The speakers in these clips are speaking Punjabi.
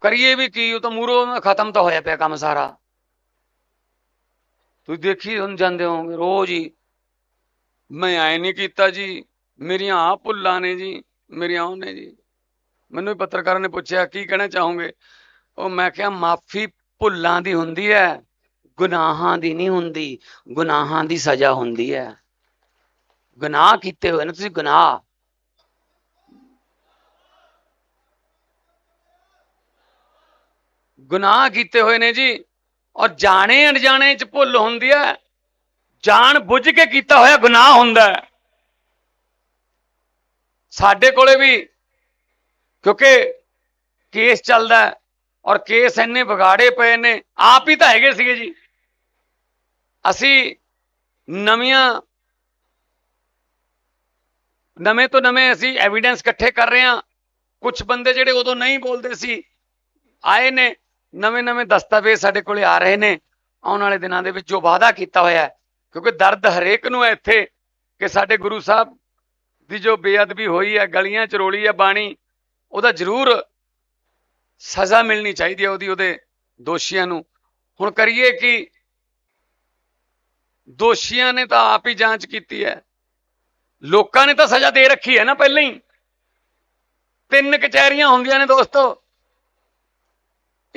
ਕਰੀਏ ਵੀ ਕੀ, ਉਹ ਤਾਂ ਮੂਰੋਂ ਖਤਮ ਤਾਂ ਹੋਇਆ ਪਿਆ ਕੰਮ ਸਾਰਾ। ਤੁਸੀਂ ਦੇਖੀ ਹੁਣ ਜਾਂਦੇ ਹੋਗੇ ਰੋਜ਼ ਹੀ। ਮੈਂ ਐ ਨਹੀਂ ਕੀਤਾ ਜੀ, ਮੇਰੀਆਂ ਆ ਭੁੱਲਾਂ ਨੇ ਜੀ, ਮੇਰੀਆਂ ਉਹ ਨੇ ਜੀ। ਮੈਨੂੰ ਵੀ ਪੱਤਰਕਾਰਾਂ ਨੇ ਪੁੱਛਿਆ, ਕੀ ਕਹਿਣਾ ਚਾਹੋਗੇ? ਉਹ ਮੈਂ ਕਿਹਾ, ਮਾਫੀ ਭੁੱਲਾਂ ਦੀ ਹੁੰਦੀ ਹੈ, ਗੁਨਾਹਾਂ ਦੀ ਨਹੀਂ ਹੁੰਦੀ। ਗੁਨਾਹਾਂ ਦੀ ਸਜ਼ਾ ਹੁੰਦੀ ਹੈ। ਗੁਨਾਹ ਕੀਤੇ ਹੋਏ ਨੇ, ਤੁਸੀਂ ਗੁਨਾਹ। ਗੁਨਾਹ ਕੀਤੇ ਹੋਏ ਨੇ ਜੀ। ਔਰ ਜਾਣੇ ਅਣਜਾਣੇ ਚ ਭੁੱਲ ਹੁੰਦੀ ਹੈ। ਜਾਣ ਬੁੱਝ ਕੇ ਕੀਤਾ ਹੋਇਆ ਗੁਨਾਹ ਹੁੰਦਾ ਹੈ। ਸਾਡੇ ਕੋਲੇ ਵੀ, ਕਿਉਂਕਿ ਕੇਸ ਚੱਲਦਾ ਹੈ ਔਰ ਕੇਸ ਇੰਨੇ ਵਿਗਾੜੇ ਪਏ ਨੇ, ਆਪ ਹੀ ਤਾਂ ਹੈਗੇ ਸੀਗੇ ਜੀ। ਅਸੀਂ ਨਵੀਆਂ, ਨਵੇਂ ਤੋਂ ਨਵੇਂ ਅਸੀਂ ਐਵੀਡੈਂਸ ਇਕੱਠੇ ਕਰ ਰਹੇ ਹਾਂ। ਕੁਝ ਬੰਦੇ ਜਿਹੜੇ ਉਦੋਂ ਨਹੀਂ ਬੋਲਦੇ ਸੀ, ਆਏ ਨੇ। ਨਵੇਂ ਨਵੇਂ ਦਸਤਾਵੇਜ਼ ਸਾਡੇ ਕੋਲੇ ਆ ਰਹੇ ਨੇ। ਆਉਣ ਵਾਲੇ ਦਿਨਾਂ ਦੇ ਵਿੱਚ ਜੋ ਵਾਅਦਾ ਕੀਤਾ ਹੋਇਆ ਹੈ, ਕਿਉਂਕਿ ਦਰਦ ਹਰੇਕ ਨੂੰ ਹੈ ਇੱਥੇ ਕਿ ਸਾਡੇ ਗੁਰੂ ਸਾਹਿਬ ਦੀ ਜੋ ਬੇਅਦਬੀ ਹੋਈ ਹੈ, ਗਲੀਆਂ ਚ ਰੋਲੀ ਹੈ, ਬਾਣੀ, ਉਹਦਾ ਜ਼ਰੂਰ ਸਜ਼ਾ ਮਿਲਣੀ ਚਾਹੀਦੀ ਹੈ ਉਹਦੀ, ਉਹਦੇ ਦੋਸ਼ੀਆਂ ਨੂੰ। ਹੁਣ ਕਰੀਏ ਕਿ ਦੋਸ਼ੀਆਂ ਨੇ ਤਾਂ ਆਪ ਹੀ ਜਾਂਚ ਕੀਤੀ ਹੈ। ਲੋਕਾਂ ਨੇ ਤਾਂ ਸਜ਼ਾ ਦੇ ਰੱਖੀ ਹੈ ਨਾ ਪਹਿਲਾਂ ਹੀ। ਤਿੰਨ ਕਚਹਿਰੀਆਂ ਹੁੰਦੀਆਂ ਨੇ ਦੋਸਤੋ।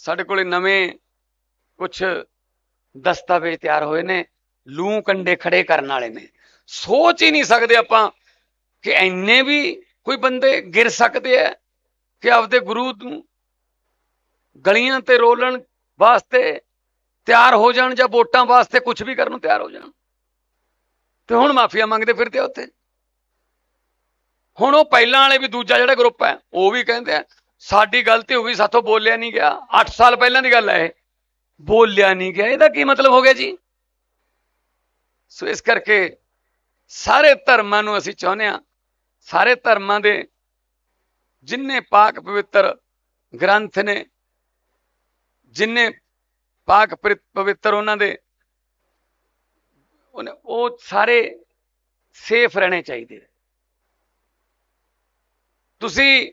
ਸਾਡੇ ਕੋਲੇ ਨਵੇਂ ਕੁਝ ਦਸਤਾਵੇਜ਼ ਤਿਆਰ ਹੋਏ ਨੇ, ਲੂ ਕੰਡੇ ਖੜੇ ਕਰਨ ਵਾਲੇ ਨੇ। ਸੋਚ ਹੀ ਨਹੀਂ ਸਕਦੇ ਆਪਾਂ ਕਿ ਐਨੇ ਵੀ ਕੋਈ ਬੰਦੇ ਗਿਰ ਸਕਦੇ ਆ ਕਿ ਆਪਦੇ ਗੁਰੂ ਨੂੰ ਗਲੀਆਂ ਤੇ ਰੋਲਣ ਵਾਸਤੇ ਤਿਆਰ ਹੋ ਜਾਣ ਜਾਂ ਵੋਟਾਂ ਵਾਸਤੇ ਕੁਝ ਵੀ ਕਰਨ ਨੂੰ ਤਿਆਰ ਹੋ ਜਾਣ। ਤੇ ਹੁਣ ਮਾਫੀਆ ਮੰਗਦੇ ਫਿਰਦੇ ਆ ਉੱਥੇ। ਹੁਣ ਉਹ ਪਹਿਲਾਂ ਵਾਲੇ ਵੀ ਦੂਜਾ ਜਿਹੜਾ ਗਰੁੱਪ ਹੈ, ਉਹ ਵੀ ਕਹਿੰਦੇ ਆ ਸਾਡੀ ਗਲਤੀ ਹੋ ਗਈ ਸਾਥੋਂ ਬੋਲਿਆ ਨਹੀਂ ਗਿਆ। 8 ਸਾਲ ਪਹਿਲਾਂ ਦੀ ਗੱਲ ਹੈ ਇਹ। ਬੋਲਿਆ ਨਹੀਂ ਗਿਆ। ਇਹਦਾ ਕੀ ਮਤਲਬ ਹੋ ਗਿਆ ਜੀ? ਸੋ ਇਸ ਕਰਕੇ ਸਾਰੇ ਧਰਮਾਂ ਨੂੰ ਅਸੀਂ ਚਾਹੁੰਦੇ ਆ ਸਾਰੇ ਧਰਮਾਂ ਦੇ ਜਿੰਨੇ ਪਾਕ ਪਵਿੱਤਰ ਗ੍ਰੰਥ ਨੇ, ਜਿੰਨੇ ਪਾਕ ਪਵਿ- ਪਵਿੱਤਰ ਉਹਨਾਂ ਦੇ ਉਹ ਸਾਰੇ ਸੇਫ ਰਹਿਣੇ ਚਾਹੀਦੇ ਤੁਸੀਂ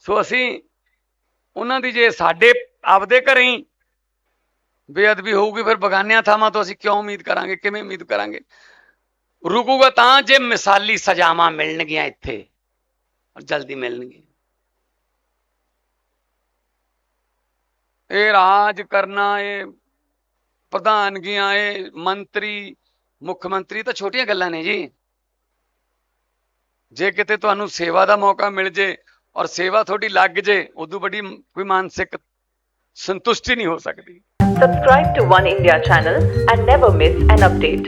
ਸੋ ਅਸੀਂ ਉਹਨਾਂ ਦੀ ਜੇ ਸਾਡੇ ਆਪਦੇ ਘਰੇ ਹੀ ਬੇਅਦਬੀ ਹੋਊਗੀ, ਫਿਰ ਬਗਾਨਿਆਂ ਥਾਵਾਂ ਤੋਂ ਅਸੀਂ ਕਿਉਂ ਉਮੀਦ ਕਰਾਂਗੇ, ਕਿਵੇਂ ਉਮੀਦ ਕਰਾਂਗੇ? ਰੁਕੂਗਾ ਤਾਂ ਜੇ ਮਿਸਾਲੀ ਸਜ਼ਾਵਾਂ ਮਿਲਣਗੀਆਂ ਇੱਥੇ, ਔਰ ਜਲਦੀ ਮਿਲਣਗੀਆਂ। ਇਹ ਰਾਜ ਕਰਨਾ, ਇਹ ਪ੍ਰਧਾਨਗੀਆਂ, ਇਹ ਮੰਤਰੀ, ਮੁੱਖ ਮੰਤਰੀ ਤਾਂ ਛੋਟੀਆਂ ਗੱਲਾਂ ਨੇ ਜੀ। ਜੇ ਕਿਤੇ ਤੁਹਾਨੂੰ ਸੇਵਾ ਦਾ ਮੌਕਾ ਮਿਲ ਜੇ ਔਰ ਸੇਵਾ ਤੁਹਾਡੀ ਲੱਗ ਜੇ ਉਦੋਂ ਵੱਡੀ ਕੋਈ ਮਾਨਸਿਕ ਸੰਤੁਸ਼ਟੀ ਨਹੀਂ ਹੋ ਸਕਦੀ Subscribe to One India channel and never miss an update.